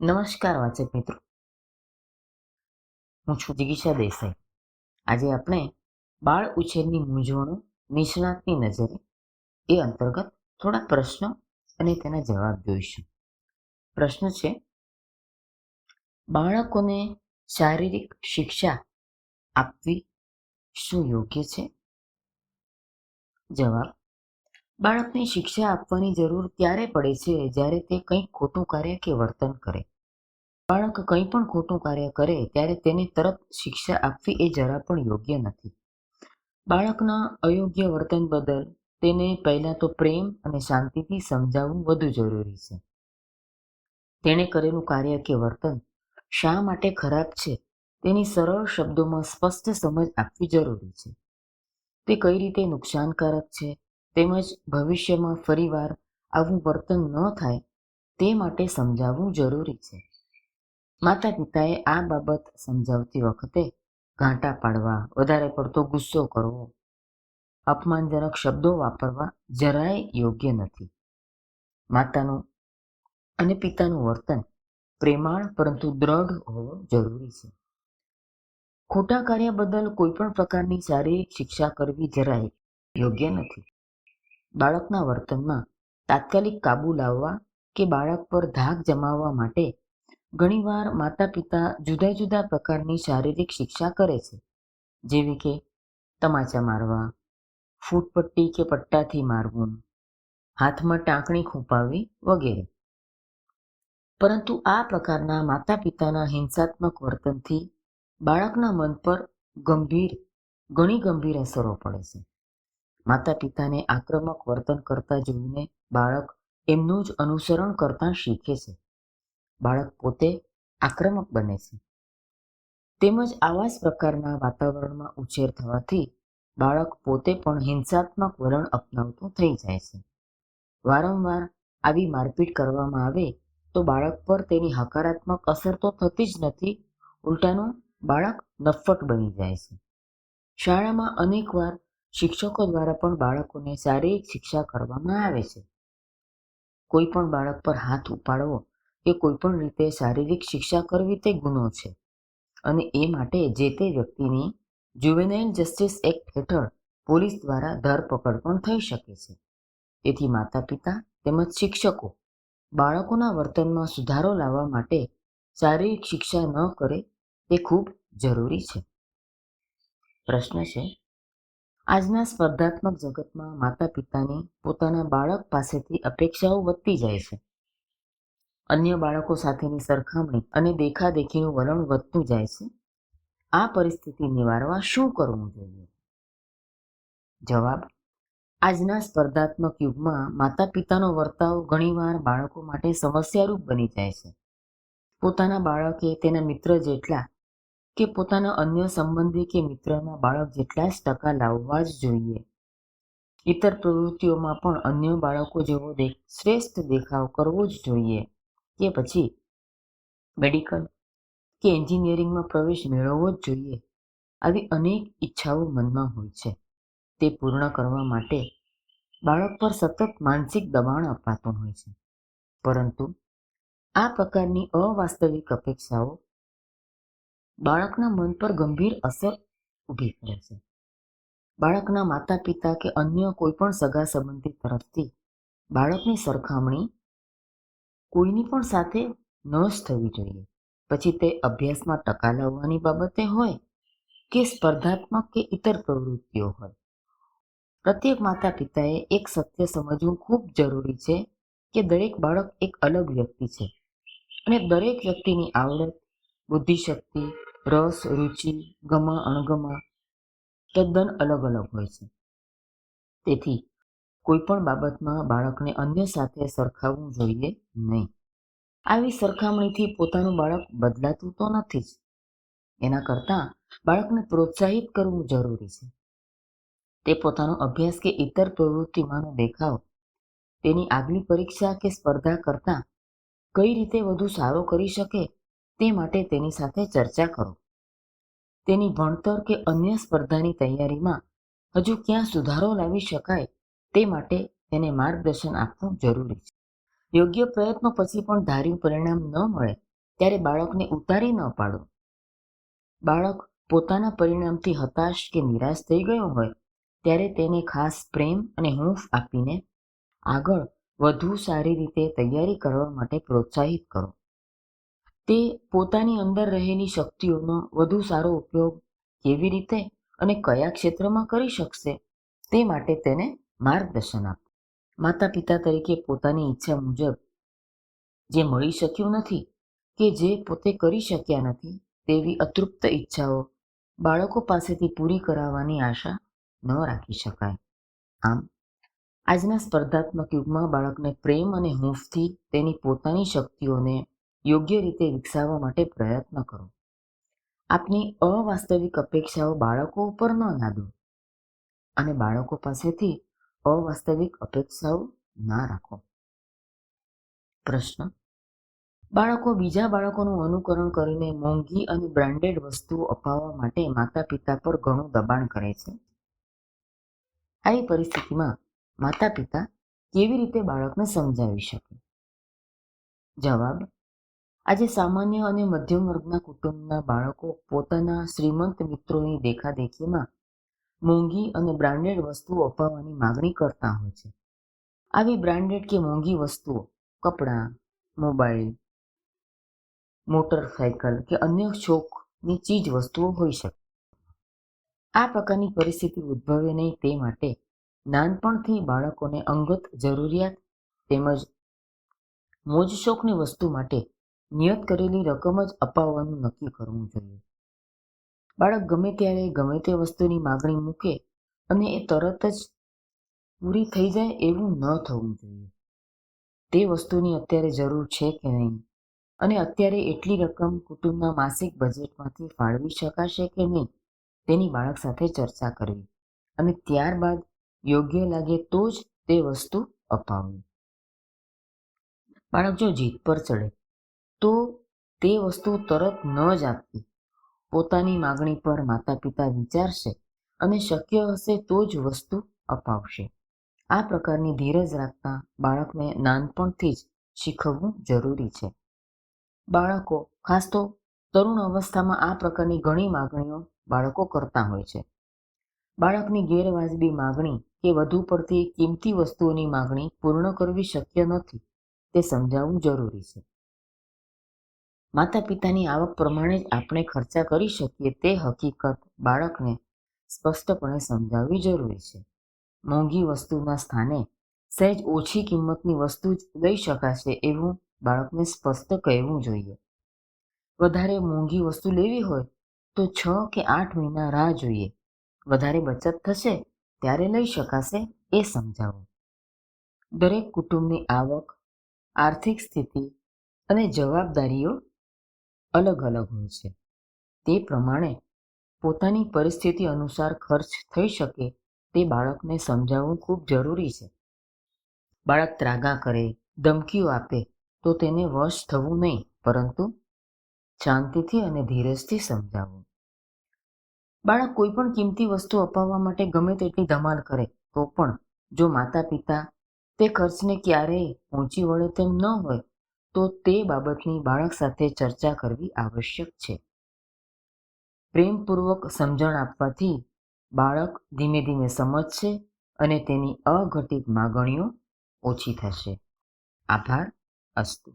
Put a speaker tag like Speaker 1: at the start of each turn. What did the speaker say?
Speaker 1: નમસ્કાર, વાચક મિત્રો. હું છું જિગીષા દેસાઈ. આજે આપણે બાળ ઉછેરની મૂંઝવણો, નિષ્ણાતની નજરે, એ અંતર્ગત થોડા પ્રશ્નો અને તેના જવાબ જોઈશું. પ્રશ્ન છે, બાળકોને શારીરિક શિક્ષા આપવી શું યોગ્ય છે? જવાબ બાળકને શિક્ષા આપવાની જરૂર ત્યારે પડે છે જ્યારે તે કંઈક ખોટું કાર્ય કે વર્તન કરે. બાળક કંઈ પણ ખોટું કાર્ય કરે ત્યારે તેને તરત શિક્ષા આપવી એ જરા પણ યોગ્ય નથી. બાળકના અયોગ્ય વર્તન બદલ તેને પહેલા તો પ્રેમ અને શાંતિથી સમજાવવું વધુ જરૂરી છે. તેણે કરેલું કાર્ય કે વર્તન શા માટે ખરાબ છે તેની સરળ શબ્દોમાં સ્પષ્ટ સમજ આપવી જરૂરી છે. તે કઈ રીતે નુકસાનકારક છે? તેમજ ભવિષ્યમાં ફરીવાર આવું વર્તન ન થાય તે માટે સમજાવવું જરૂરી છે. માતા પિતાએ આ બાબત સમજાવતી વખતે ઘાંટા પાડવા, વધારે પડતો ગુસ્સો કરવો, અપમાનજનક શબ્દો વાપરવા જરાય યોગ્ય નથી. માતાનું અને પિતાનું વર્તન પ્રેમાળ પરંતુ દ્રઢ હોવું જરૂરી છે. ખોટા કાર્ય બદલ કોઈ પણ પ્રકારની શારીરિક શિક્ષા કરવી જરાય યોગ્ય નથી. બાળકના વર્તનમાં તાત્કાલિક કાબુ લાવવા કે બાળક પર ધાક જમાવવા માટે ઘણીવાર માતા પિતા જુદા જુદા પ્રકારની શારીરિક શિક્ષા કરે છે. જેવી કે તમાચા મારવા, ફૂટપટ્ટી કે પટ્ટાથી મારવું, હાથમાં ટાંકણી ખૂંપાવવી વગેરે. પરંતુ આ પ્રકારના માતા પિતાના હિંસાત્મક વર્તનથી બાળકના મન પર ગંભીર, ઘણી ગંભીર અસરો પડે છે. માતા પિતાને આક્રમક વર્તન કરતા જોઈને બાળક એમનું જ અનુસરણ કરતા શીખે છે. બાળક પોતે આક્રમક બને છે. તેમજ આવા જ પ્રકારના વાતાવરણમાં ઉછેર થવાથી બાળક પોતે પણ હિંસાત્મક વલણ અપનાવતું થઈ જાય છે. વારંવાર આવી મારપીટ કરવામાં આવે તો બાળક પર તેની હકારાત્મક અસર તો થતી જ નથી, ઉલટાનું બાળક નફ્ફટ બની જાય છે. શાળામાં અનેકવાર શિક્ષકો દ્વારા પણ બાળકોને શારીરિક શિક્ષા કરવામાં આવે છે. કોઈ પણ બાળક પર હાથ ઉપાડવો કે કોઈ પણ રીતે શારીરિક શિક્ષા કરવી તે ગુનો છે. અને એ માટે જે તે વ્યક્તિની જુવેનાઇલ જસ્ટિસ એક્ટ હેઠળ પોલીસ દ્વારા ધરપકડ પણ થઈ શકે છે. તેથી માતા પિતા તેમજ શિક્ષકો બાળકોના વર્તનમાં સુધારો લાવવા માટે શારીરિક શિક્ષા ન કરે તે ખૂબ જરૂરી છે. પ્રશ્ન છે આજના સ્પર્ધાત્મક જગતમાં માતા પિતાની પોતાના બાળક પાસેથી અપેક્ષાઓ વધતી જાય છે. અન્ય બાળકો સાથેની સરખામણી અને દેખાદેખીનું વલણ વધતું જાય છે. આ પરિસ્થિતિ નિવારવા શું કરવું જોઈએ? જવાબ, આજના સ્પર્ધાત્મક યુગમાં માતા પિતાનો વર્તાવ ઘણીવાર બાળકો માટે સમસ્યારૂપ બની જાય છે. પોતાના બાળકે તેના મિત્ર જેટલા કે પોતાના અન્ય સંબંધી કે મિત્રના બાળક જેટલા જ ટકા લાવવા જ જોઈએ. ઇતર પ્રવૃત્તિઓમાં પણ અન્ય બાળકો જેવો શ્રેષ્ઠ દેખાવ કરવો જ જોઈએ. કે પછી મેડિકલ કે એન્જિનિયરિંગમાં પ્રવેશ મેળવવો જ જોઈએ. આવી અનેક ઈચ્છાઓ મનમાં હોય છે. તે પૂર્ણ કરવા માટે બાળક પર સતત માનસિક દબાણ અપાતું હોય છે. પરંતુ આ પ્રકારની અવાસ્તવિક અપેક્ષાઓ બાળકના મન પર ગંભીર અસર ઊભી કરે છે. બાળકના માતા પિતા કે અન્ય કોઈ પણ સગા સંબંધી તરફથી બાળકની સરખામણી કોઈની પણ સાથે ન જ થવી જોઈએ. પછી તે અભ્યાસમાં ટકા લાવવાની બાબતે હોય કે સ્પર્ધાત્મક કે ઇતર પ્રવૃત્તિઓ હોય. પ્રત્યેક માતા પિતાએ એક સત્ય સમજવું ખૂબ જરૂરી છે કે દરેક બાળક એક અલગ વ્યક્તિ છે અને દરેક વ્યક્તિની આવડત બુદ્ધિશક્તિ, રસ, રુચિ, ગમા, અણગમા, તદ્દન અલગ અલગ હોય છે. તેથી કોઈ પણ બાબતમાં બાળકને અન્ય સાથે સરખાવવું જોઈએ નહીં. આવી સરખામણીથી પોતાનું બાળક બદલાતું તો નથી જ. એના કરતાં બાળકને પ્રોત્સાહિત કરવું જરૂરી છે. તે પોતાનો અભ્યાસ કે ઇતર પ્રવૃત્તિમાંનો દેખાવ, તેની આગલી પરીક્ષા કે સ્પર્ધા કરતાં કઈ રીતે વધુ સારો કરી શકે તે માટે તેની સાથે ચર્ચા કરો. તેની ભણતર કે અન્ય સ્પર્ધાની તૈયારીમાં હજુ ક્યાં સુધારો લાવી શકાય તે માટે તેને માર્ગદર્શન આપવું જરૂરી છે. યોગ્ય પ્રયત્નો પછી પણ ધાર્યું પરિણામ ન મળે ત્યારે બાળકને ઉતારી ન પાડો. બાળક પોતાના પરિણામથી હતાશ કે નિરાશ થઈ ગયો હોય ત્યારે તેને ખાસ પ્રેમ અને હૂંફ આપીને આગળ વધુ સારી રીતે તૈયારી કરવા માટે પ્રોત્સાહિત કરો. તે પોતાની અંદર રહેલી શક્તિઓનો વધુ સારો ઉપયોગ કેવી રીતે અને કયા ક્ષેત્રમાં કરી શકશે તે માટે તેને માર્ગદર્શન આપ. માતા પિતા તરીકે પોતાની ઈચ્છા મુજબ જે મળી શક્યું નથી કે જે પોતે કરી શક્યા નથી તેવી અતૃપ્ત ઈચ્છાઓ બાળકો પાસેથી પૂરી કરાવવાની આશા ન રાખી શકાય. આમ, આજના સ્પર્ધાત્મક યુગમાં બાળકને પ્રેમ અને હૂંફથી તેની પોતાની શક્તિઓને યોગ્ય રીતે વિકસાવવા માટે પ્રયત્ન કરો. આપની અવાસ્તવિક અપેક્ષાઓ બાળકો ઉપર ન લાદો અને બાળકો પાસેથી અવાસ્તવિક અપેક્ષાઓ ના રાખો. પ્રશ્ન. બાળકો બીજા બાળકોનું અનુકરણ કરીને મોંઘી અને બ્રાન્ડેડ વસ્તુઓ અપાવવા માટે માતા પિતા પર ઘણું દબાણ કરે છે? આવી પરિસ્થિતિમાં માતા પિતા કેવી રીતે બાળકને સમજાવી શકે? જવાબ. આજે સામાન્ય અને મધ્યમ વર્ગના કુટુંબના બાળકો પોતાના શ્રીમંત મિત્રોની દેખાદેખીમાં મોંઘી અને બ્રાન્ડેડ વસ્તુઓ અપાવવાની માગણી કરતા હોય છે. આવી બ્રાન્ડેડ કે મોંઘી વસ્તુઓ, કપડાં મોબાઈલ મોટરસાયકલ કે અન્ય શોખની ચીજ વસ્તુઓ હોઈ શકે. આ પ્રકારની પરિસ્થિતિ ઉદ્ભવે નહીં તે માટે નાનપણથી બાળકોને અંગત જરૂરિયાત તેમજ મોજ શોખની વસ્તુ માટે નિયત કરેલી રકમ જ અપાવવાનું નક્કી કરવું જોઈએ. બાળક ગમે ત્યારે ગમે તે વસ્તુની માગણી મૂકે અને એ તરત જ પૂરી થઈ જાય એવું ન થવું જોઈએ. તે વસ્તુની અત્યારે જરૂર છે કે નહીં? અને અત્યારે એટલી રકમ કુટુંબના માસિક બજેટમાંથી ફાળવી શકાશે કે નહીં? તેની બાળક સાથે ચર્ચા કરવી અને ત્યારબાદ યોગ્ય લાગે તો જ તે વસ્તુ અપાવવી. બાળક જો જીદ પર ચડે તો તે વસ્તુ તરત ન જ આપવી પોતાની માગણી પર માતા પિતા વિચારશે અને શક્ય હશે તો જ વસ્તુ અપાવશે. આ પ્રકારની ધીરજ રાખતા બાળકને નાનપણથી જ શીખવવું જરૂરી છે. બાળકો, ખાસ તો તરુણ અવસ્થામાં આ પ્રકારની ઘણી માગણીઓ બાળકો કરતા હોય છે. બાળકની ગેરવાજબી માગણી કે વધુ પડતી કિંમતી વસ્તુઓની માગણી પૂર્ણ કરવી શક્ય નથી, તે સમજાવવું જરૂરી છે. માતા પિતાની આવક પ્રમાણે જ આપણે ખર્ચા કરી શકીએ તે હકીકત બાળકને સ્પષ્ટપણે સમજાવવી જરૂરી છે. મોંઘી વસ્તુના સ્થાને સહેજ ઓછી કિંમતની વસ્તુ જ લઈ શકાશે એવું બાળકને સ્પષ્ટ કહેવું જોઈએ. વધારે મોંઘી વસ્તુ લેવી હોય તો છ કે આઠ મહિના રાહ જોઈએ. વધારે બચત થશે ત્યારે લઈ શકાશે એ સમજાવો. દરેક કુટુંબની આવક, આર્થિક સ્થિતિ અને જવાબદારીઓ અલગ અલગ હોય છે. તે પ્રમાણે પોતાની પરિસ્થિતિ અનુસાર ખર્ચ થઈ શકે તે બાળકને સમજાવવું ખૂબ જરૂરી છે. બાળક ત્રાગા કરે, ધમકીઓ આપે તો તેને વશ થવું નહીં, પરંતુ શાંતિથી અને ધીરજથી સમજાવવું. બાળક કોઈ પણ કિંમતી વસ્તુ અપાવવા માટે ગમે તેટલી ધમાલ કરે તો પણ જો માતા પિતા તે ખર્ચને ક્યારેય પહોંચી વળે તેમ ન હોય તો તે બાબતની બાળક સાથે ચર્ચા કરવી આવશ્યક છે. પ્રેમપૂર્વક સમજણ આપવાથી બાળક ધીમે ધીમે સમજશે અને તેની અઘટિત માગણીઓ ઓછી થશે. આભાર, અસ્તુ.